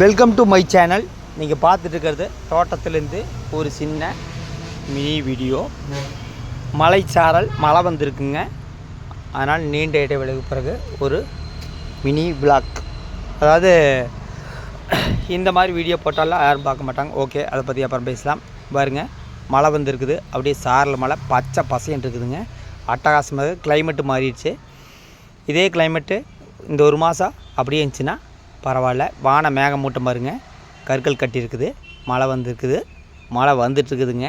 Welcome to my channel நீங்கள் பார்த்துட்டு தோட்டத்துலேருந்து ஒரு சின்ன மினி வீடியோ மலைச்சாரல் மழை வந்திருக்குங்க. அதனால் நீண்ட இடைவெளிக்கு பிறகு ஒரு மினி விளாக் அதாவது இந்த மாதிரி வீடியோ போட்டாலும் யாரும் பார்க்க மாட்டாங்க. ஓகே அதை பற்றி அப்புறம் பேசலாம். பாருங்கள் மழை வந்திருக்குது. அப்படியே சாரல் மழை பச்சை பசைன்னு இருக்குதுங்க. அட்டகாசமாக கிளைமேட்டு மாறிடுச்சு. இதே கிளைமேட்டு இந்த ஒரு மாதம் அப்படியே இருந்துச்சுன்னா பரவாயில்ல. வான மேகமூட்டம் பாருங்க. கற்கள் கட்டியிருக்குது. மழை வந்திருக்குது. மழை வந்துட்டுருக்குதுங்க.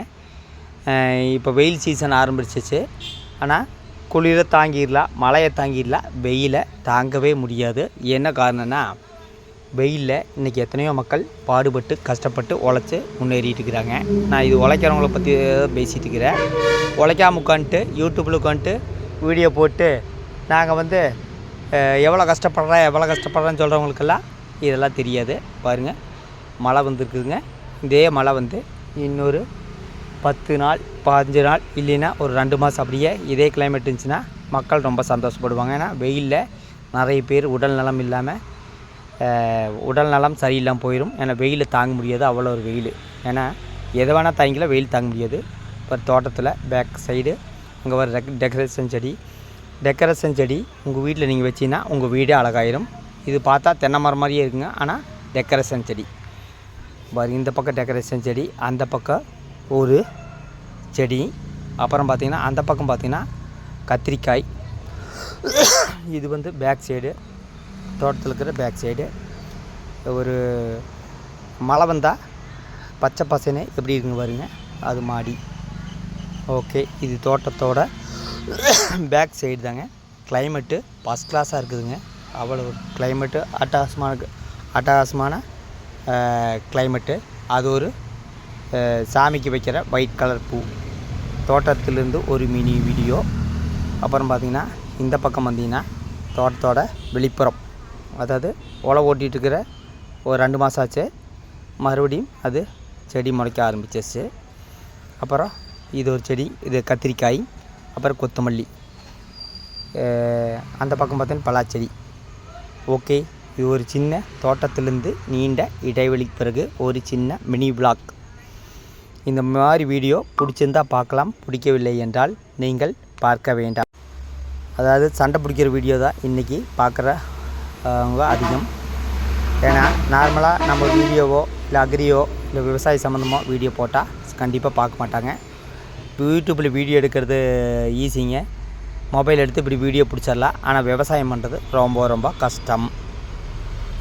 இப்போ வெயில் சீசன் ஆரம்பிச்சிச்சு. ஆனால் குளிரை தாங்கிடலாம் மழையை தாங்கிடலாம் வெயிலை தாங்கவே முடியாது. என்ன காரணம்னா வெயிலில் இன்றைக்கி எத்தனையோ மக்கள் பாடுபட்டு கஷ்டப்பட்டு உழைச்சி முன்னேறிட்டு இருக்கிறாங்க. நான் இது உழைக்கிறவங்கள பற்றி பேசிகிட்டு இருக்கிறேன். உழைக்காம உட்காந்துட்டு யூடியூப்பில் உட்காந்துட்டு வீடியோ போட்டு நாங்கள் வந்து எவ்வளோ கஷ்டப்படுறா எவ்வளோ கஷ்டப்படுறேன்னு சொல்கிறவங்களுக்கெல்லாம் இதெல்லாம் தெரியாது. பாருங்கள் மழை வந்துருக்குதுங்க. இதே மழை வந்து இன்னொரு பத்து நாள் பாஞ்சு நாள் இல்லைன்னா ஒரு ரெண்டு மாதம் அப்படியே இதே கிளைமேட் இருந்துச்சுன்னா மக்கள் ரொம்ப சந்தோஷப்படுவாங்க. ஏன்னா வெயிலில் நிறைய பேர் உடல் நலம் இல்லாமல் உடல் நலம் சரியில்லாமல் போயிடும் ஏன்னா வெயிலில் தாங்க முடியாது அவ்வளோ ஒரு வெயில். ஏன்னா எதை வேணால் தாங்கிக்கலாம் வெயில் தாங்க முடியாது. இப்போ தோட்டத்தில் பேக் சைடு அங்கே வர டெக்கரேஷன் செடி டெக்கரேஷன் செடி உங்கள் வீட்டில் நீங்கள் வச்சீங்கன்னா உங்கள் வீடே அழகாயிரும். இது பார்த்தா தென்னை மரம் மாதிரியே இருக்குங்க ஆனால் டெக்கரேஷன் செடி. பாருங்க இந்த பக்கம் டெக்கரேஷன் செடி அந்த பக்கம் ஒரு செடி. அப்புறம் பார்த்திங்கன்னா அந்த பக்கம் பார்த்திங்கன்னா கத்திரிக்காய். இது வந்து பேக் சைடு தோட்டத்தில் இருக்கிற பேக் சைடு. ஒரு மழை வந்தால் பச்சை பசனே எப்படி இருக்குங்க பாருங்க அது மாடி. ஓகே இது தோட்டத்தோட பேக் சைடு தாங்க. கிளைமேட்டு ஃபஸ்ட் கிளாஸாக இருக்குதுங்க. அவ்வளோ கிளைமேட்டு அட்டகாசமான அட்டகாசமான கிளைமேட்டு அது ஒரு சாமிக்கு வைக்கிற ஒயிட் கலர் பூ. தோட்டத்திலிருந்து ஒரு மினி வீடியோ அப்புறம் பார்த்திங்கன்னா இந்த பக்கம் வந்தீங்கன்னா தோட்டத்தோட வெளிப்புறம். அதாவது ஒலை ஓட்டிகிட்டு இருக்கிற ஒரு ரெண்டு மாதம் ஆச்சு. மறுபடியும் அது செடி முளைக்க ஆரம்பிச்சிச்சு அப்புறம் இது ஒரு செடி இது கத்திரிக்காய். அப்புறம் கொத்தமல்லி. அந்த பக்கம் பார்த்தீங்கன்னா பலாச்செடி. ஓகே இது ஒரு சின்ன தோட்டத்திலிருந்து நீண்ட இடைவெளிக்கு பிறகு ஒரு சின்ன மினி பிளாக் இந்த மாதிரி வீடியோ பிடிச்சிருந்தா பார்க்கலாம் பிடிக்கவில்லை என்றால் நீங்கள் பார்க்க வேண்டாம். அதாவது சண்டை பிடிக்கிற வீடியோ தான் இன்றைக்கி பார்க்குறவங்க அதிகம். ஏன்னா நார்மலாக நம்ம வீடியோவோ இல்லை அக்ரியோ இல்லை விவசாய சம்மந்தமோ வீடியோ போட்டால் கண்டிப்பாக பார்க்க மாட்டாங்க. இப்போ யூடியூப்பில் வீடியோ எடுக்கிறது ஈஸிங்க மொபைல் எடுத்து இப்படி வீடியோ பிடிச்சிடலாம். ஆனால் விவசாயம் பண்ணுறது ரொம்ப ரொம்ப கஷ்டம்.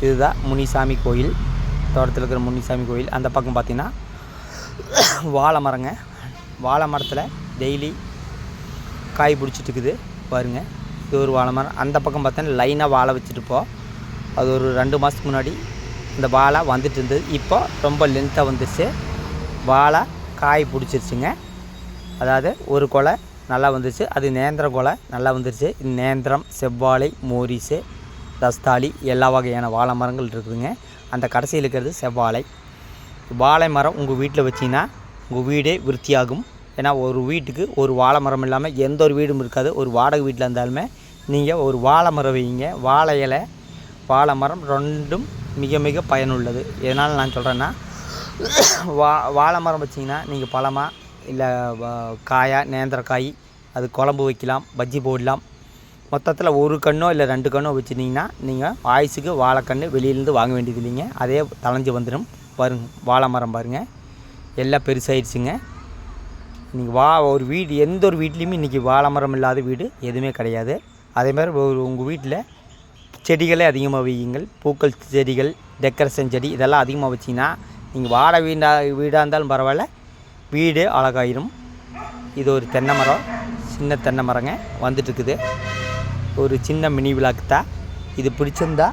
இதுதான் முனிசாமி கோயில். தோட்டத்தில் இருக்கிற முனிசாமி கோயில். அந்த பக்கம் பார்த்திங்கன்னா வாழை மரங்க. வாழை மரத்தில் டெய்லி காய் பிடிச்சிட்டு இருக்குது. பாருங்க. இது ஒரு வாழை மரம். அந்த பக்கம் பார்த்தீங்கன்னா லைனாக வாழை வச்சுட்டு அது ஒரு ரெண்டு மாதத்துக்கு முன்னாடி இந்த வாழை வந்துட்டு இருந்தது. இப்போ ரொம்ப லென்த்தாக வந்துச்சு வாழை காய் பிடிச்சிருச்சுங்க. அதாவது ஒரு கொலை நல்லா வந்துருச்சு அது நேந்திர கொலை நல்லா வந்துருச்சு. நேந்திரம் செவ்வாழை மோரிஸு ரஸ்தாளி எல்லா வகையான வாழை மரங்கள் இருக்குதுங்க. அந்த கடைசியில் இருக்கிறது செவ்வாழை. வாழை மரம் உங்கள் வீட்டில் வச்சிங்கன்னா உங்கள் வீடே விருத்தியாகும். ஏன்னா ஒரு வீட்டுக்கு ஒரு வாழை மரம் இல்லாமல் எந்த ஒரு வீடும் இருக்காது. ஒரு வாடகை வீட்டில் இருந்தாலுமே நீங்கள் ஒரு வாழை மரம் வைங்க. வாழை இலை வாழை மரம் ரெண்டும் மிக மிக பயனுள்ளது. எதனால் நான் சொல்கிறேன்னா வா வாழை மரம் வச்சிங்கன்னா நீங்கள் பழமாக இல்லை காயா நேந்திரக்காய் அது குழம்பு வைக்கலாம் பஜ்ஜி போடலாம். மொத்தத்தில் ஒரு கண்ணோ இல்லை ரெண்டு கண்ணோ வச்சுருந்தீங்கன்னா நீங்கள் ஆயுசுக்கு வாழைக்கன்று வெளியிலேருந்து வாங்க வேண்டியது இல்லைங்க. அதே தளைஞ்சு வந்துடும். பாருங்க வாழை மரம் பாருங்கள் எல்லாம் பெருசாயிடுச்சுங்க. நீங்கள் வா ஒரு வீடு எந்த ஒரு வீட்லேயுமே இன்றைக்கி வாழை மரம் இல்லாத வீடு எதுவுமே கிடையாது. அதே மாதிரி ஒரு உங்கள் வீட்டில் செடிகளே அதிகமாக வையுங்கள். பூக்கள் செடிகள் டெக்கரேஷன் செடி இதெல்லாம் அதிகமாக வச்சிங்கன்னா நீங்கள் வாழை வீடாக வீடாக இருந்தாலும் பரவாயில்ல. வீடு அழகாயிரும். இது ஒரு தென்னை மரம் சின்ன தென்னை மரங்க வந்துட்டுருக்குது. ஒரு சின்ன மினி விளாக்கு தான் இது பிடிச்சிருந்தா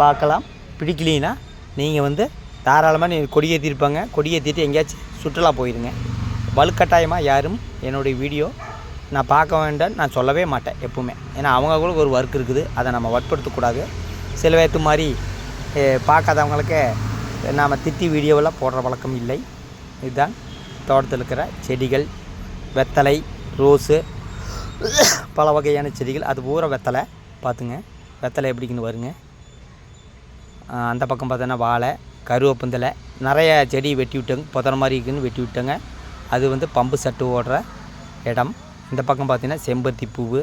பார்க்கலாம். பிடிக்கலைன்னா நீங்கள் வந்து தாராளமாக நீ கொடியேற்றிருப்பாங்க கொடியேற்றிட்டு எங்கேயாச்சும் சுற்றுலா போயிடுங்க வலுக்கட்டாயமாக யாரும் என்னுடைய வீடியோ நான் பார்க்க வேண்டாம்னு நான் சொல்லவே மாட்டேன் எப்பவுமே. ஏன்னா அவங்களுக்கு ஒரு ஒர்க் இருக்குது. அதை நம்ம வற்படுத்தக்கூடாது சில பேர்த்து மாதிரி பார்க்காதவங்களுக்கு நாம் திட்டி வீடியோவெல்லாம் போடுற வழக்கம் இல்லை. இதுதான் தோட்டத்தில் இருக்கிற செடிகள் வெத்தலை ரோஸு பல வகையான செடிகள். அது பூரா வெத்தலை. பார்த்துங்க வெத்தலை எப்படிக்குன்னு வருங்க? அந்த பக்கம் பார்த்தோன்னா வாழை கருவேப்பந்தலை நிறைய செடி வெட்டி விட்டோங்க. புதற மாதிரி இருக்குன்னு வெட்டி விட்டோங்க. அது வந்து பம்பு சட்டு ஓடுற இடம். இந்த பக்கம் பார்த்தீங்கன்னா செம்பருத்தி பூவு.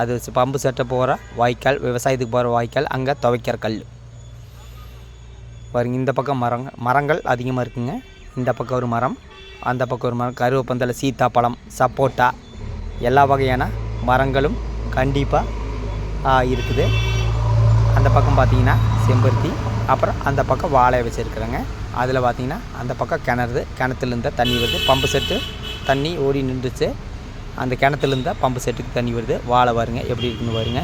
அது பம்பு சட்டை போகிற வாய்க்கால் விவசாயத்துக்கு போகிற வாய்க்கால் அங்கே துவைக்கிற கல். பாருங்க இந்த பக்கம் மரங்கள் மரங்கள் அதிகமாக இருக்குங்க. இந்த பக்கம் ஒரு மரம். அந்த பக்கம் ஒரு மரம் கருவேப்பந்தலை சீத்தாப்பழம் சப்போட்டா எல்லா வகையான மரங்களும் கண்டிப்பாக இருக்குது. அந்த பக்கம் பார்த்தீங்கன்னா செம்பருத்தி அப்புறம் அந்த பக்கம் வாழை வச்சுருக்குறேங்க. அதில் பார்த்தீங்கன்னா அந்த பக்கம் கிணறு கிணத்துலேருந்து தண்ணி வருது பம்பு செட்டு தண்ணி ஓடி நின்றுச்சு. அந்த கிணத்துலேருந்து பம்பு செட்டுக்கு தண்ணி வருது. வாழை வருங்க எப்படி இருக்குன்னு வருங்க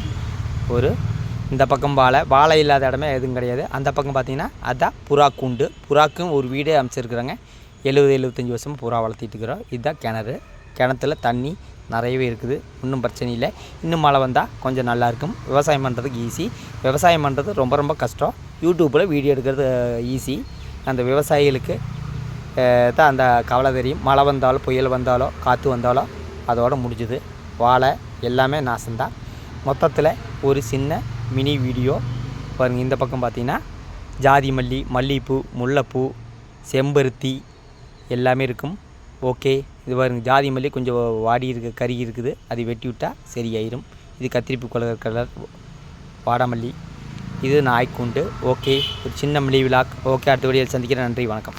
ஒரு இந்த பக்கம் வாழை வாழை இல்லாத இடமே எதுவும் கிடையாது. அந்த பக்கம் பார்த்தீங்கன்னா அதுதான் புறா கூண்டு. புறாக்கும் ஒரு வீடே அமைச்சிருக்குறோங்க. எழுபது எழுபத்தஞ்சி வருஷம் பூரா வளர்த்திட்டுருக்குறோம் இதுதான் கிணறு. கிணத்துல தண்ணி நிறையவே இருக்குது. ஒன்றும் பிரச்சனை இல்லை. இன்னும் மழை வந்தால் கொஞ்சம் நல்லாயிருக்கும் விவசாயம் பண்ணுறதுக்கு ஈஸி விவசாயம் பண்ணுறது ரொம்ப ரொம்ப கஷ்டம். யூடியூப்பில் வீடியோ எடுக்கிறது ஈஸி அந்த விவசாயிகளுக்கு தான் அந்த கவலை தெரியும். மழை வந்தாலோ புயல் வந்தாலோ காற்று வந்தாலோ அதோடு முடிஞ்சுது. வாழை எல்லாமே நாசம்தான். மொத்தத்தில் ஒரு சின்ன மினி வீடியோ பாருங்கள் இந்த பக்கம் பார்த்திங்கன்னா ஜாதி மல்லி மல்லிகைப்பூ முல்லைப்பூ செம்பருத்தி எல்லாமே இருக்கும். ஓகே. இது பாருங்க ஜாதி மல்லி கொஞ்சம் வாடி இருக்கு கறி இருக்குது. அது வெட்டி விட்டால் சரியாயிரும். இது கத்திரிப்பு கலர் கலர் வாடாமல்லி. இது நாய்க்குண்டு. ஓகே. ஒரு சின்ன மல்லி விழா ஓகே அடுத்த சந்திக்கிறேன். நன்றி வணக்கம்.